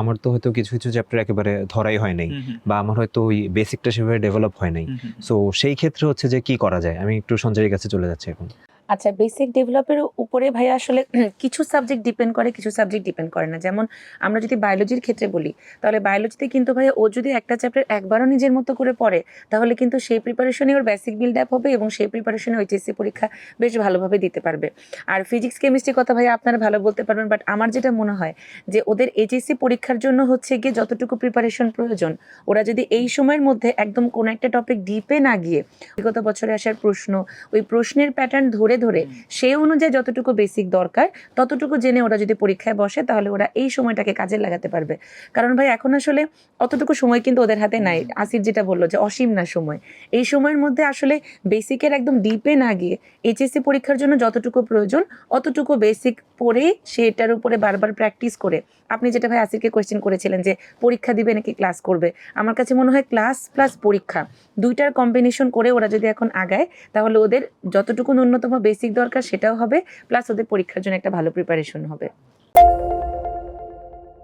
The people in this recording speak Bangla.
আমার তো হয়তো কিছু কিছু চ্যাপ্টার একেবারে ধরাই হয় নাই বা আমার হয়তো ওই বেসিকটা সেভাবে ডেভেলপ হয় নাই। সো সেই ক্ষেত্রে হচ্ছে যে কি করা যায়? আমি একটু সঞ্জয়ের কাছে চলে যাচ্ছি এখন। আচ্ছা বেসিক ডেভেলপের উপরে ভাইয়া আসলে কিছু সাবজেক্ট ডিপেন্ড করে, কিছু সাবজেক্ট ডিপেন্ড করে না। যেমন আমরা যদি বায়োলজির ক্ষেত্রে বলি, তাহলে বায়োলজিতে কিন্তু ভাইয়া ও যদি একটা চ্যাপ্টার একবারও নিজের মতো করে পড়ে, তাহলে কিন্তু সেই প্রিপারেশনে ওর বেসিক বিল্ড আপ হবে এবং সেই প্রিপারেশনে এইচএসসি পরীক্ষা বেশ ভালোভাবে দিতে পারবে। আর ফিজিক্স কেমিস্ট্রি কথা ভাইয়া আপনারা ভালো বলতে পারবেন বাট আমার যেটা মনে হয় যে ওদের এইচএসসি পরীক্ষার জন্য হচ্ছে গিয়ে যতটুকু প্রিপারেশন প্রয়োজন, ওরা যদি এই সময়ের মধ্যে একদম কোনো একটা টপিক ডিপে না গিয়ে বিগত বছরে আসার প্রশ্ন, ওই প্রশ্নের প্যাটার্ন ধরে ধরে সে অনুযায়ী যতটুকু বেসিক দরকার ততটুকু জেনে ওরা যদি পরীক্ষায় বসে তাহলে ওরা এই সময়টাকে কাজে লাগাতে পারবে। কারণ ভাই এখন আসলে অতটুকু সময় কিন্তু ওদের হাতে নাই। আসির যেটা বলল যে অসীম না সময়। এই সময়ের মধ্যে আসলে বেসিকের একদম ডিপে না গিয়ে এইচএসসি পরীক্ষার জন্য যতটুকু প্রয়োজন অতটুকু বেসিক পড়ে সেটার উপরে বারবার প্র্যাকটিস করে। আপনি যেটা ভাই আসিরকে কোয়েশ্চেন করেছিলেন যে, পরীক্ষা দিবে নাকি ক্লাস করবে? আমার কাছে মনে হয় ক্লাস প্লাস পরীক্ষা, দুইটার কম্বিনেশন করে ওরা যদি এখন আগায়, তাহলে ওদের যতটুকু ন্যূনতম বেসিক দরকার সেটাও হবে প্লাস ওদের পরীক্ষার জন্য একটা ভালো প্রিপারেশন হবে।